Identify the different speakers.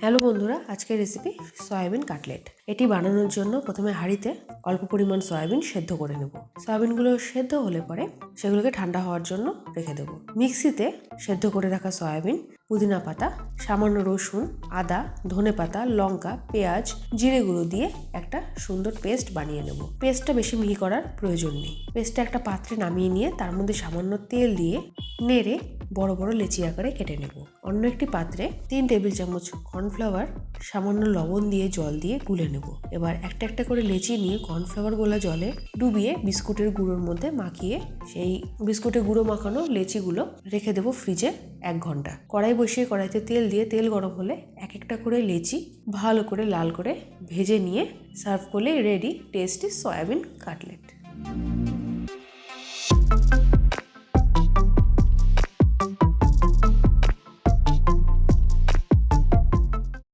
Speaker 1: Hello বন্ধুরা, আজকের recipe soybean cutlet. এটি বানানোর জন্য প্রথমে হাঁড়িতে অল্প পরিমাণ সয়াবিন সেদ্ধ করে নেব। সয়াবিনগুলো সেদ্ধ হলে পরে সেগুলোকে ঠান্ডা হওয়ার জন্য রেখে দেবো। মিক্সিতে সেদ্ধ করে রাখা সয়াবিন, পুদিনা পাতা, সামান্য রসুন, আদা, ধনে পাতা, লঙ্কা, পেঁয়াজ, জিরে গুঁড়ো দিয়ে একটা সুন্দর পেস্ট বানিয়ে নেব। পেস্টটা বেশি মিহি করার প্রয়োজন নেই। পেস্টটা একটা পাত্রে নামিয়ে নিয়ে তার মধ্যে সামান্য তেল দিয়ে নেড়ে বড় বড় লেচি আকারে কেটে নেব। অন্য একটি পাত্রে তিন টেবিল চামচ কর্নফ্লাওয়ার সামান্য লবণ দিয়ে জল দিয়ে গুলে নেব। এবার একটা একটা করে লেচি নিয়ে কর্নফ্লাওয়ার গোলা জলে ডুবিয়ে বিস্কুটের গুঁড়োর মধ্যে মাখিয়ে সেই বিস্কুটের গুঁড়ো মাখানো লেচিগুলো রেখে দেবো ফ্রিজে এক ঘণ্টা। কড়াই বসিয়ে কড়াইতে তেল দিয়ে তেল গরম হলে এক একটা করে লেচি ভালো করে লাল করে ভেজে নিয়ে সার্ভ করলে রেডি টেস্টি সয়াবিন কাটলেট